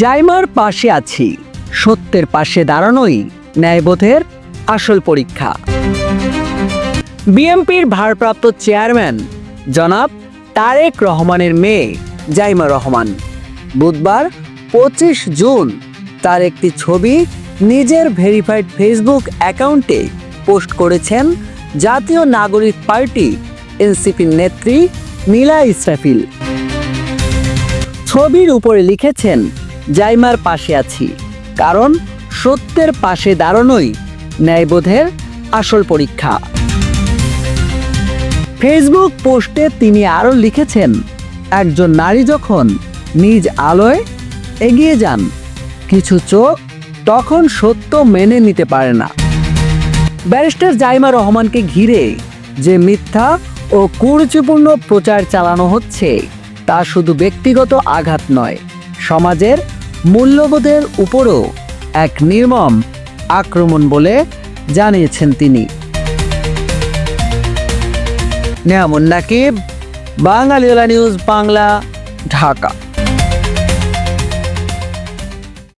জাইমার পাশে আছি। সত্যের পাশে দাঁড়ানোই ন্যায়বোধের আসল পরীক্ষা। বিএনপির ভারপ্রাপ্ত চেয়ারম্যান জনাব তারেক রহমানের মেয়ে জাইমা রহমান। বুধবার পঁচিশ জুন তার একটি ছবি নিজের ভেরিফাইড ফেসবুক অ্যাকাউন্টে পোস্ট করেছেন জাতীয় নাগরিক পার্টি এনসিপির নেত্রী নীলা ইসরাফিল। ছবির উপরে লিখেছেন জাইমার পাশে আছি, কারণ সত্যের পাশে দাঁড়ানোই ন্যায়বোধের আসল পরীক্ষা। ফেসবুক পোস্টে তিনি আরও লিখেছেন, একজন নারী যখন নিজ আলোয় এগিয়ে যান, কিছু চোখ তখন সত্য মেনে নিতে পারে না। ব্যারিস্টার জাইমা রহমানকে ঘিরে যে মিথ্যা ও কুরুচিপূর্ণ প্রচার চালানো হচ্ছে, তা শুধু ব্যক্তিগত আঘাত নয় সমাজের মূল্যবোধের উপরও এক নির্মম আক্রমণ বলে জানিয়েছেন তিনি। নেয়ামুন নাকিব বাঙালিওলা নিউজ, বাংলা, ঢাকা।